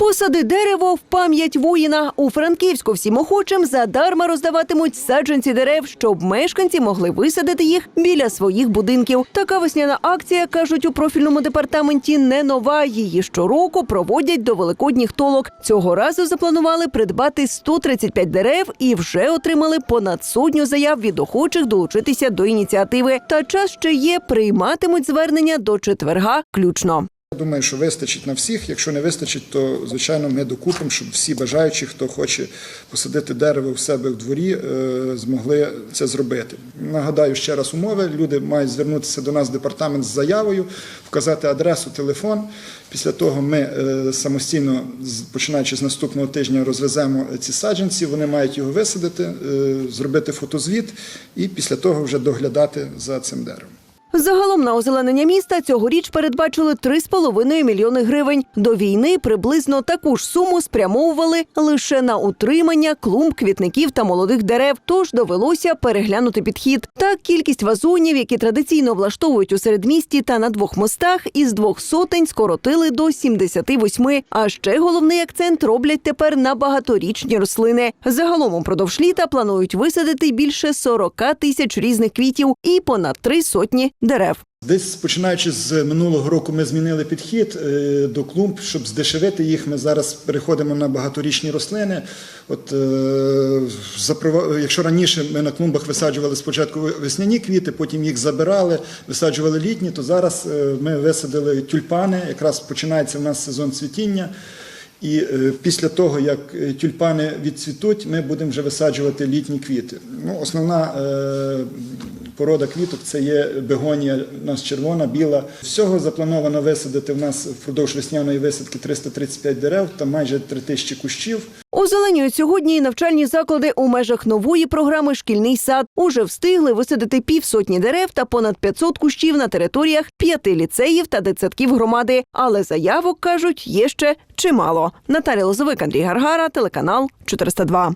Посади дерево в пам'ять воїна. У Франківську всім охочим задарма роздаватимуть саджанці дерев, щоб мешканці могли висадити їх біля своїх будинків. Така весняна акція, кажуть у профільному департаменті, не нова. Її щороку проводять до великодніх толок. Цього разу запланували придбати 135 дерев і вже отримали понад сотню заяв від охочих долучитися до ініціативи. Та час ще є, прийматимуть звернення до четверга включно. Я Думаю, що вистачить на всіх. Якщо не вистачить, то звичайно ми докупимо, щоб всі бажаючі, хто хоче посадити дерево в себе в дворі, е, змогли це зробити. Нагадаю ще раз умови. Люди мають звернутися до нас в департамент з заявою, вказати адресу, телефон. Після того ми е, самостійно, починаючи з наступного тижня, розвеземо ці саджанці. Вони мають його висадити, е, зробити фотозвіт і після того вже доглядати за цим деревом. Загалом на озеленення міста цьогоріч передбачили 3,5 мільйони гривень. До війни приблизно таку ж суму спрямовували лише на утримання клумб, квітників та молодих дерев. Тож довелося переглянути підхід. Так кількість вазонів, які традиційно влаштовують у середмісті та на двох мостах, із двох сотень скоротили до 78. А ще головний акцент роблять тепер на багаторічні рослини. Загалом упродовж літа планують висадити більше 40 тисяч різних квітів і понад три сотні дерев. Десь починаючи з минулого року, ми змінили підхід е, до клумб, щоб здешевити їх. Ми зараз переходимо на багаторічні рослини. От, е, якщо раніше ми на клумбах висаджували спочатку весняні квіти, потім їх забирали, висаджували літні, то зараз е, ми висадили тюльпани. Якраз починається в нас сезон цвітіння. І після того, як тюльпани відцвітуть, ми будемо вже висаджувати літні квіти. Ну, основна порода квіток це є бегонія, у нас червона, біла. Всього заплановано висадити в нас впродовж весняної висадки 335 дерев та майже 3 тисячі кущів. Озеленюють сьогодні і навчальні заклади у межах нової програми Шкільний сад. Уже встигли висадити півсотні дерев та понад 500 кущів на територіях п'яти ліцеїв та дитсадків громади. Але заявок кажуть, є ще чимало. Наталя Лозовик, Андрій Гаргара, телеканал 402.